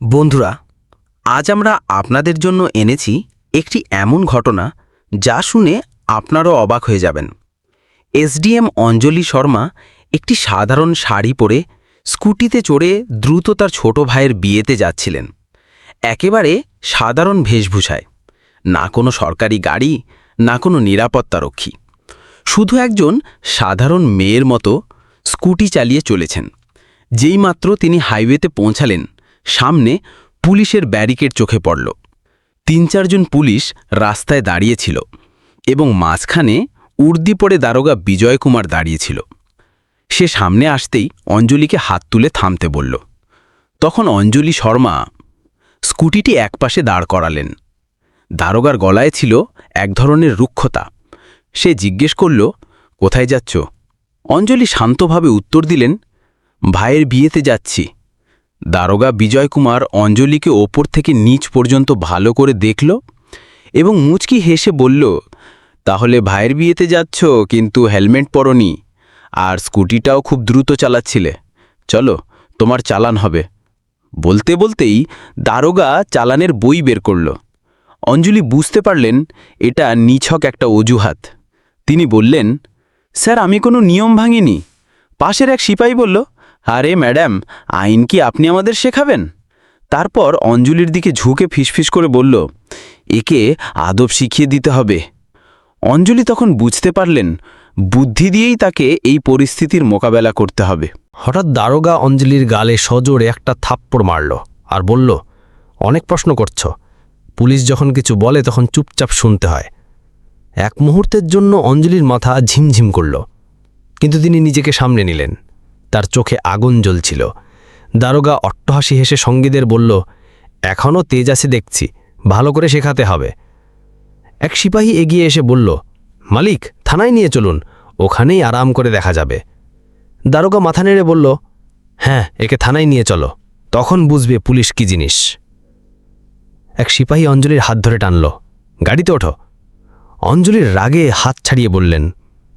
বন্ধুরা, আজ আমরা আপনাদের জন্য এনেছি একটি এমন ঘটনা যা শুনে আপনারও অবাক হয়ে যাবেন। এসডিএম অঞ্জলি শর্মা একটি সাধারণ শাড়ি পরে স্কুটিতে চড়ে দ্রুত তার ছোট ভাইয়ের বিয়েতে যাচ্ছিলেন। একেবারে সাধারণ বেশভূষায়। না কোনো সরকারি গাড়ি, না কোনো নিরাপত্তারক্ষী। শুধু একজন সাধারণ মেয়ের মতো স্কুটি চালিয়ে চলেছেন। যেই মাত্র তিনি হাইওয়েতে পৌঁছালেন সামনে পুলিশের ব্যারিকেড চোখে পড়ল। তিন চারজন পুলিশ রাস্তায় দাঁড়িয়েছিল এবং মাঝখানে উর্দি পড়ে দারোগা বিজয় কুমার দাঁড়িয়েছিল। সে সামনে আসতেই অঞ্জলিকে হাত তুলে থামতে বলল। তখন অঞ্জলি শর্মা স্কুটিটি একপাশে দাঁড় করালেন। দারোগার গলায় ছিল এক ধরনের রুক্ষতা। সে জিজ্ঞেস করল, কোথায় যাচ্ছ? অঞ্জলি শান্তভাবে উত্তর দিলেন, ভাইয়ের বিয়েতে যাচ্ছি। দারোগা বিজয় কুমার অঞ্জলিকে ওপর থেকে নিচ পর্যন্ত ভালো করে দেখল এবং মুচকি হেসে বলল, তাহলে ভাইয়ের বিয়েতে যাচ্ছ, কিন্তু হেলমেট পরনি। আর স্কুটিটাও খুব দ্রুত চালাচ্ছিলে। চলো, তোমার চালান হবে। বলতে বলতেই দারোগা চালানের বই বের করল। অঞ্জলি বুঝতে পারলেন, এটা নিছক একটা অজুহাত। তিনি বললেন, স্যার, আমি কোনো নিয়ম ভাঙিনি। পাশের এক সিপাহী বলল আরে ম্যাডাম, আইন কি আপনি আমাদের শেখাবেন? তারপর অঞ্জলির দিকে ঝুঁকে ফিসফিস করে বলল, একে আদব শিখিয়ে দিতে হবে। অঞ্জলি তখন বুঝতে পারলেন, বুদ্ধি দিয়েই তাকে এই পরিস্থিতির মোকাবেলা করতে হবে। হঠাৎ দারোগা অঞ্জলির গালে সজোরে একটা থাপ্পড় মারল আর বলল, অনেক প্রশ্ন করছ। পুলিশ যখন কিছু বলে তখন চুপচাপ শুনতে হয়। এক মুহূর্তের জন্য অঞ্জলির মাথা ঝিমঝিম করল, কিন্তু তিনি নিজেকে সামনে নিলেন। তার চোখে আগুন জ্বলছিল। দারোগা অট্টহাসি হেসে সঙ্গীদের বলল, এখনও তেজ আছে দেখছি, ভালো করে শেখাতে হবে। এক সিপাহী এগিয়ে এসে বলল, মালিক, থানায় নিয়ে চলুন, ওখানেই আরাম করে দেখা যাবে। দারোগা মাথা নেড়ে বলল হ্যাঁ একে থানায় নিয়ে চলো, তখন বুঝবে পুলিশ কি জিনিস। এক সিপাহী অঞ্জলির হাত ধরে টানল, গাড়িতে ওঠো। অঞ্জলির রাগে হাত ছাড়িয়ে বললেন,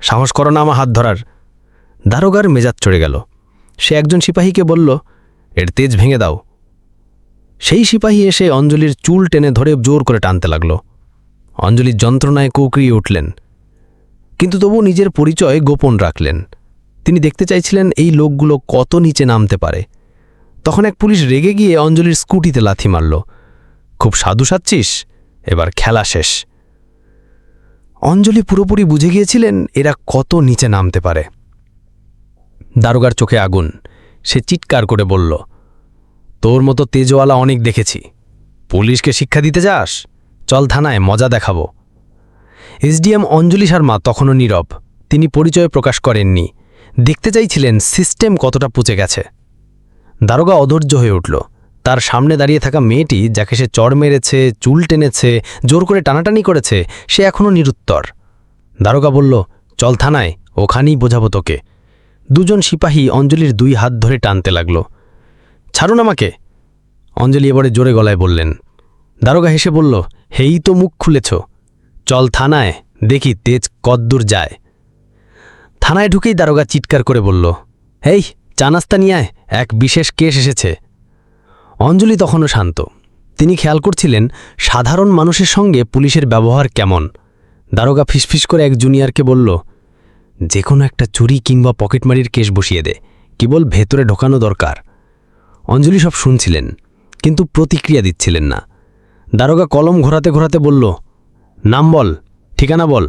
সাহস করো না আমার হাত ধরার। দারোগার মেজাজ চড়ে গেল। সে একজন সিপাহীকে বলল, এর তেজ ভেঙে দাও। সেই সিপাহী এসে অঞ্জলির চুল টেনে ধরে জোর করে টানতে লাগল। অঞ্জলির যন্ত্রণায় কুকরিয়ে উঠলেন। কিন্তু তবু নিজের পরিচয় গোপন রাখলেন। তিনি দেখতে চাইছিলেন এই লোকগুলো কত নিচে নামতে পারে। তখন এক পুলিশ রেগে গিয়ে অঞ্জলির স্কুটিতে লাথি মারল। খুব সাধু সাচ্ছিস এবার খেলা শেষ। অঞ্জলি পুরোপুরি বুঝে গিয়েছিলেন এরা কত নিচে নামতে পারে। দারোগার চোখে আগুন। সে চিৎকার করে বলল, তোর মতো তেজওয়ালা অনেক দেখেছি। পুলিশকে শিক্ষা দিতে যাস? চল থানায়, মজা দেখাবো। এসডিএম অঞ্জলি শর্মা তখনও নীরব। তিনি পরিচয় প্রকাশ করেননি। দেখতে চাইছিলেন সিস্টেম কতটা পুচে গেছে। দারোগা অধৈর্য হয়ে উঠল। তার সামনে দাঁড়িয়ে থাকা মেয়েটি, যাকে সে চড় মেরেছে, চুল টেনেছে, জোর করে টানাটানি করেছে, সে এখনও নিরুত্তর। দারোগা বলল, চল থানায়, ওখানেই বোঝাবো তোকে। দুজন সিপাহী অঞ্জলির দুই হাত ধরে টানতে লাগল। ছাড়ুন আমাকে, অঞ্জলি এবারে জোরে গলায় বললেন। দারোগা হেসে বলল, হেই তো মুখ খুলেছ। চল থানায়, দেখি তেজ কদ্দূর যায়। থানায় ঢুকেই দারোগা চিৎকার করে বলল এই চানাস্তা নিয়ে এক বিশেষ কেস এসেছে। অঞ্জলি তখনও শান্ত। তিনি খেয়াল করছিলেন, সাধারণ মানুষের সঙ্গে পুলিশের ব্যবহার কেমন। দারোগা ফিসফিস করে এক জুনিয়রকে বলল যে কোনো একটা চুরি কিংবা পকেটমারির কেস বসিয়ে দে। কেবল ভেতরে ঢোকানো দরকার। অঞ্জলি সব শুনছিলেন, কিন্তু প্রতিক্রিয়া দিচ্ছিলেন না। দারোগা কলম ঘোরাতে ঘোরাতে বলল, নাম বল, ঠিকানা বল।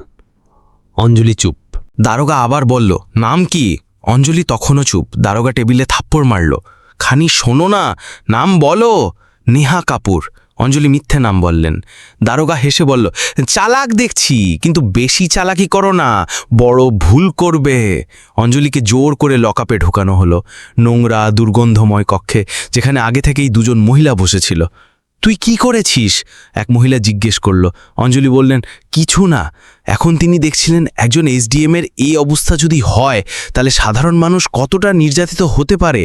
অঞ্জলি চুপ। দারোগা আবার বলল, নাম কি? অঞ্জলি তখনও চুপ, দারোগা টেবিলে থাপ্পড় মারল, খানি শোনো না, নাম বলো। নেহা কাপুর অঞ্জলি মিথ্যে নাম বললেন। দারোগা হেসে বলল, চালাক দেখছি, কিন্তু বেশি চালাকি করো না, বড় ভুল করবে। অঞ্জলিকে জোর করে লকআপে ঢোকানো হলো, নোংরা, দুর্গন্ধময় কক্ষে, যেখানে আগে থেকেই দুজন মহিলা বসেছিল। তুই কি করেছিস? এক মহিলা জিজ্ঞেস করল। অঞ্জলি বললেন, কিছু না, এখন তিনি দেখছিলেন একজন এসডিএম এর এই অবস্থা যদি হয়, তাহলে সাধারণ মানুষ কতটা নির্যাতিত হতে পারে?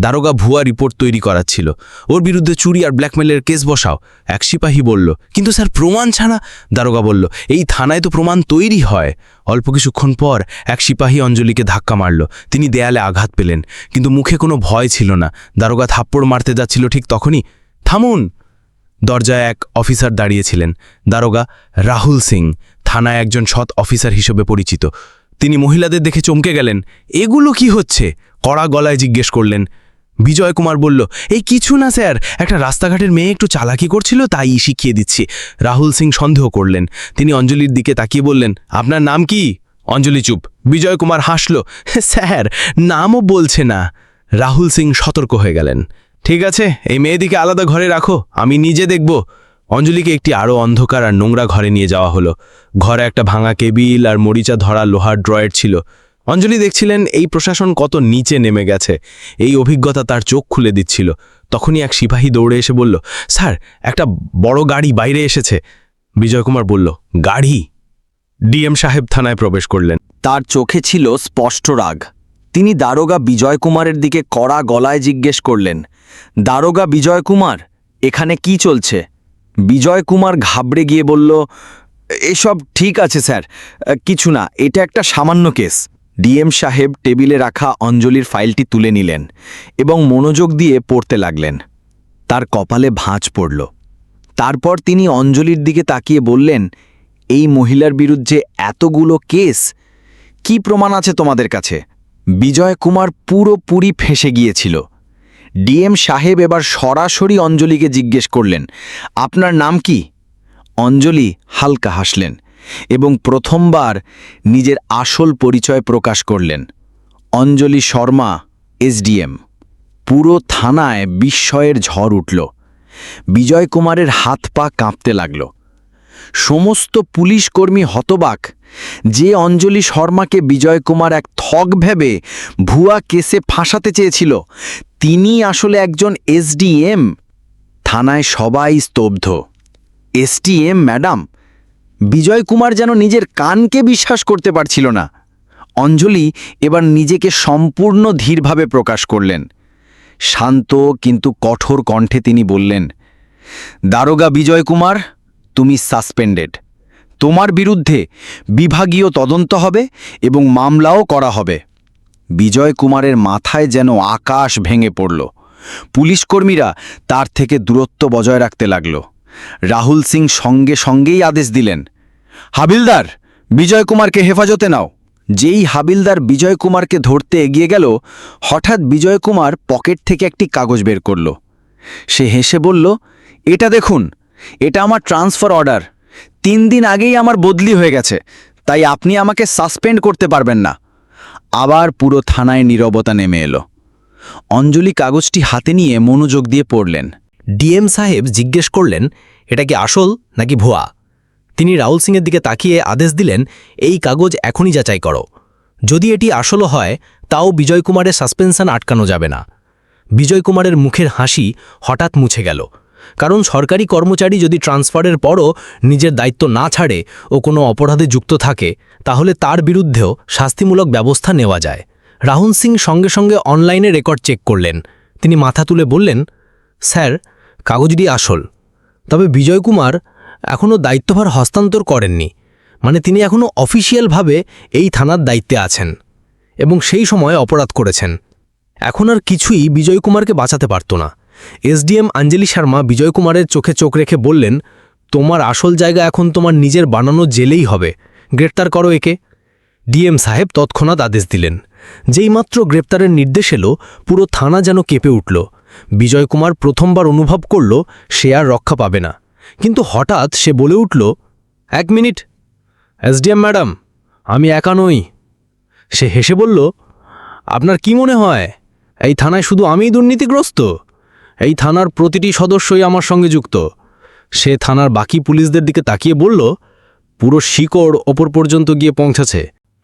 দারোগা ভুয়া রিপোর্ট তৈরি করাচ্ছিল। ওর বিরুদ্ধে চুরি আর ব্ল্যাকমেলের কেস বসাও। এক সিপাহী বলল, কিন্তু স্যার, প্রমাণ ছাড়া? দারোগা বলল, এই থানায় তো প্রমাণ তৈরি হয়। অল্প কিছুক্ষণ পর এক সিপাহী অঞ্জলিকে ধাক্কা মারল। তিনি দেয়ালে আঘাত পেলেন, কিন্তু মুখে কোনো ভয় ছিল না। দারোগা থাপ্পড় মারতে যাচ্ছিল ঠিক তখনই। থামুন! দরজায় এক অফিসার দাঁড়িয়েছিলেন। দারোগা রাহুল সিং, থানায় একজন সৎ অফিসার হিসেবে পরিচিত। তিনি মহিলাদের দেখে চমকে গেলেন। এগুলো কি হচ্ছে? কড়া গলায় জিজ্ঞেস করলেন। বিজয় কুমার বলল, এই কিছু না স্যার, একটা রাস্তাঘাটের মেয়ে একটু চালাকি করছিল, তাই শিখিয়ে দিচ্ছি। রাহুল সিং সন্দেহ করলেন। তিনি অঞ্জলির দিকে তাকিয়ে বললেন, আপনার নাম কি? অঞ্জলি চুপ। বিজয় কুমার হাসল, স্যার, নামও বলছে না। রাহুল সিং সতর্ক হয়ে গেলেন। ঠিক আছে, এই মেয়েদিকে আলাদা ঘরে রাখো, আমি নিজে দেখব। অঞ্জলিকে একটি আরও অন্ধকার আর নোংরা ঘরে নিয়ে যাওয়া হলো। ঘরে একটা ভাঙা কেবিল আর মরিচা ধরা লোহার ড্রয়ের ছিল। অঞ্জলি দেখছিলেন এই প্রশাসন কত নিচে নেমে গেছে। এই অভিজ্ঞতা তার চোখ খুলে দিচ্ছিল। তখনই এক সিপাহী দৌড়ে এসে বলল, স্যার, একটা বড় গাড়ি বাইরে এসেছে। বিজয়কুমার বলল, গাড়ি? ডিএম সাহেব থানায় প্রবেশ করলেন। তার চোখে ছিল স্পষ্ট রাগ। তিনি দারোগা বিজয় কুমারের দিকে কড়া গলায় জিজ্ঞেস করলেন, দারোগা বিজয় কুমার এখানে কি চলছে? বিজয় কুমার ঘাবড়ে গিয়ে বলল, এসব ঠিক আছে, স্যার। কিছু না, এটা একটা সামান্য কেস। ডিএম সাহেব টেবিলে রাখা অঞ্জলির ফাইলটি তুলে নিলেন এবং মনোযোগ দিয়ে পড়তে লাগলেন। তার কপালে ভাঁজ পড়ল। তারপর তিনি অঞ্জলির দিকে তাকিয়ে বললেন, এই মহিলার বিরুদ্ধে এতগুলো কেস? কি প্রমাণ আছে তোমাদের কাছে? বিজয় কুমার পুরোপুরি ফেসে গিয়েছিল। ডিএম সাহেব এবার সরাসরি অঞ্জলিকে জিজ্ঞেস করলেন, আপনার নাম কি? অঞ্জলি হালকা হাসলেন। এবং প্রথমবার নিজের আসল পরিচয় প্রকাশ করলেন। অঞ্জলি শর্মা, এসডিএম। পুরো থানায় বিস্ময়ের ঝড় উঠল। বিজয় কুমারের হাত পা কাঁপতে লাগল। সমস্ত পুলিশ কর্মী হতবাক যে অঞ্জলি শর্মাকে বিজয় কুমার এক থগ ভেবে ভুয়া কেসে ফাঁসাতে চেয়েছিল, তিনি আসলে একজন এসডিএম। থানায় সবাই স্তব্ধ। এসডিএম, ম্যাডাম বিজয় কুমার যেন নিজের কানকে বিশ্বাস করতে পারছিল না। অঞ্জলি এবার নিজেকে সম্পূর্ণ ধীরভাবে প্রকাশ করলেন। শান্ত কিন্তু কঠোর কণ্ঠে তিনি বললেন, দারোগা বিজয় কুমার, তুমি সাসপেন্ডেড। তোমার বিরুদ্ধে বিভাগীয় তদন্ত হবে এবং মামলাও করা হবে। বিজয় কুমারের মাথায় যেন আকাশ ভেঙে পড়ল। পুলিশকর্মীরা তার থেকে দূরত্ব বজায় রাখতে লাগল। রাহুল সিং সঙ্গে সঙ্গেই আদেশ দিলেন হাবিলদার বিজয় কুমারকে হেফাজতে নাও। যেই হাবিলদার বিজয় কুমারকে ধরতে এগিয়ে গেল, হঠাৎ বিজয় কুমার পকেট থেকে একটি কাগজ বের করল। সে হেসে বলল, এটা দেখুন, এটা আমার ট্রান্সফার অর্ডার। তিন দিন আগেই আমার বদলি হয়ে গেছে, তাই আপনি আমাকে সাসপেন্ড করতে পারবেন না। আবার পুরো থানায় নীরবতা নেমে এলো। অঞ্জলি কাগজটি হাতে নিয়ে মনোযোগ দিয়ে পড়লেন। ডিএম সাহেব জিজ্ঞেস করলেন, এটা কি আসল নাকি ভুয়া? তিনি রাহুল সিংয়ের দিকে তাকিয়ে আদেশ দিলেন, এই কাগজ এখনই যাচাই করো। যদি এটি আসলও হয়, তাও বিজয় কুমারের সাসপেনশন আটকানো যাবে না। বিজয় কুমারের মুখের হাসি হঠাৎ মুছে গেল। কারণ সরকারি কর্মচারী যদি ট্রান্সফারের পরও নিজের দায়িত্ব না ছাড়ে ও কোনো অপরাধে যুক্ত থাকে, তাহলে তার বিরুদ্ধেও শাস্তিমূলক ব্যবস্থা নেওয়া যায়। রাহুল সিং সঙ্গে সঙ্গে অনলাইনে রেকর্ড চেক করলেন। তিনি মাথা তুলে বললেন, স্যার, কাগজটি আসল। তবে বিজয় কুমার এখনও দায়িত্বভার হস্তান্তর করেননি। মানে তিনি এখনও অফিসিয়ালভাবে এই থানার দায়িত্বে আছেন এবং সেই সময় অপরাধ করেছেন। এখন আর কিছুই বিজয় কুমারকে বাঁচাতে পারত না। এসডিএম আঞ্জলি শর্মা বিজয় কুমারের চোখে চোখ রেখে বললেন, তোমার আসল জায়গা এখন তোমার নিজের বানানো জেলেই হবে। গ্রেপ্তার করো একে। ডিএম সাহেব তৎক্ষণাৎ আদেশ দিলেন। যেইমাত্র গ্রেপ্তারের নির্দেশ এলো, পুরো থানা যেন কেঁপে উঠল। বিজয় কুমার প্রথমবার অনুভব করল, সে আর রক্ষা পাবে না। কিন্তু হঠাৎ সে বলে উঠল, এক মিনিট এসডিএম ম্যাডাম, আমি একা নই। সে হেসে বলল, আপনার কি মনে হয়, এই থানায় শুধু আমিই দুর্নীতিগ্রস্ত? এই থানার প্রতিটি সদস্যই আমার সঙ্গে যুক্ত। সে থানার বাকি পুলিশদের দিকে তাকিয়ে বলল, পুরো শিকড় ওপর পর্যন্ত গিয়ে পৌঁছেছে।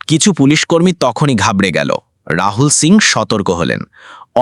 কিছু পুলিশকর্মী তখনই ঘাবড়ে গেল। রাহুল সিং সতর্ক হলেন।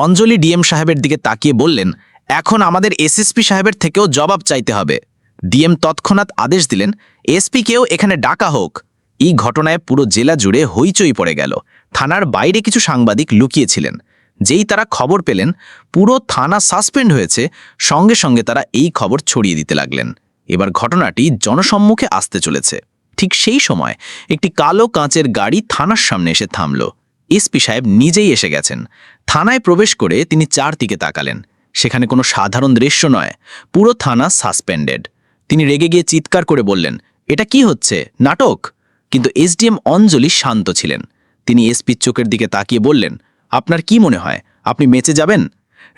অঞ্জলি ডিএম সাহেবের দিকে তাকিয়ে বললেন, এখন আমাদের এসএসপি সাহেবের থেকেও জবাব চাইতে হবে। ডিএম তৎক্ষণাৎ আদেশ দিলেন, এসপিকেও এখানে ডাকা হোক। এই ঘটনায় পুরো জেলা জুড়ে হইচই পড়ে গেল। থানার বাইরে কিছু সাংবাদিক লুকিয়েছিলেন। যেই তারা খবর পেলেন, পুরো থানা সাসপেন্ড হয়েছে, সঙ্গে সঙ্গে তারা এই খবর ছড়িয়ে দিতে লাগলেন। এবার ঘটনাটি জনসম্মুখে আসতে চলেছে। ঠিক সেই সময় একটি কালো কাঁচের গাড়ি থানার সামনে এসে থামল। এসপি সাহেব নিজেই এসে গেছেন। থানায় প্রবেশ করে তিনি চারদিকে তাকালেন। সেখানে কোনো সাধারণ দৃশ্য নয়, পুরো থানা সাসপেন্ডেড। তিনি রেগে গিয়ে চিৎকার করে বললেন, এটা কি হচ্ছে? নাটক? কিন্তু এসডিএম অঞ্জলি শান্ত ছিলেন। তিনি এসপির চোখের দিকে তাকিয়ে বললেন, আপনার কি মনে হয়? আপনি মেচে যাবেন?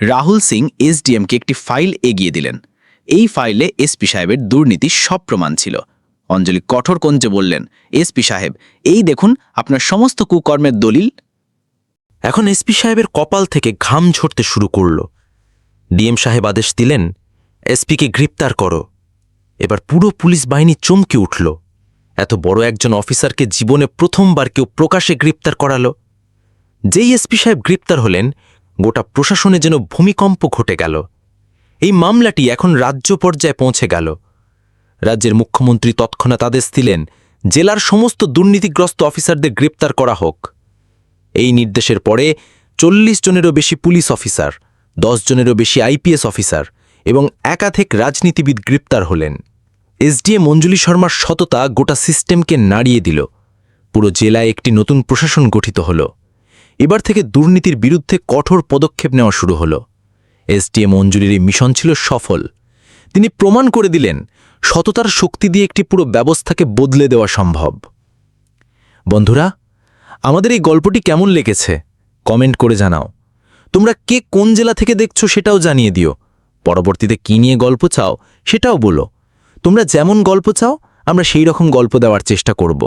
রাহুল সিং এসডিএমকে একটি ফাইল এগিয়ে দিলেন। এই ফাইলে এসপি সাহেবের দুর্নীতির সব প্রমাণ ছিল। অঞ্জলি কঠোর কঞ্জে বললেন এসপি সাহেব, এই দেখুন আপনার সমস্ত কুকর্মের দলিল। এখন এসপি সাহেবের কপাল থেকে ঘাম ঝরতে শুরু করল। ডিএম সাহেব আদেশ দিলেন এসপিকে গ্রেপ্তার করো। এবার পুরো পুলিশ বাহিনী চমকে উঠল। এত বড় একজন অফিসারকে জীবনে প্রথমবার কেউ প্রকাশ্যে গ্রেপ্তার করাল। যেই এসপি সাহেব গ্রেপ্তার হলেন, গোটা প্রশাসনে যেন ভূমিকম্প ঘটে গেল। এই মামলাটি এখন রাজ্য পর্যায়ে পৌঁছে গেল। রাজ্যের মুখ্যমন্ত্রী তৎক্ষণাৎ আদেশ দিলেন, জেলার সমস্ত দুর্নীতিগ্রস্ত অফিসারদের গ্রেপ্তার করা হোক। এই নির্দেশের পরে চল্লিশ জনেরও বেশি পুলিশ অফিসার, দশ জনেরও বেশি আইপিএস অফিসার এবং একাধিক রাজনীতিবিদ গ্রেপ্তার হলেন। এসডিএম মঞ্জুলি শর্মার সততা গোটা সিস্টেমকে নাড়িয়ে দিল। পুরো জেলায় একটি নতুন প্রশাসন গঠিত হল। এবার থেকে দুর্নীতির বিরুদ্ধে কঠোর পদক্ষেপ নেওয়া শুরু হল। এসডিএম মঞ্জুরির এই মিশন ছিল সফল। তিনি প্রমাণ করে দিলেন, সততার শক্তি দিয়ে একটি পুরো ব্যবস্থাকে বদলে দেওয়া সম্ভব। বন্ধুরা, আমাদের এই গল্পটি কেমন লেগেছে? কমেন্ট করে জানাও। তোমরা কে কোন জেলা থেকে দেখছ সেটাও জানিয়ে দিও। পরবর্তীতে কী নিয়ে গল্প চাও সেটাও বলো। তোমরা যেমন গল্প চাও আমরা সেই রকম গল্প দেওয়ার চেষ্টা করব।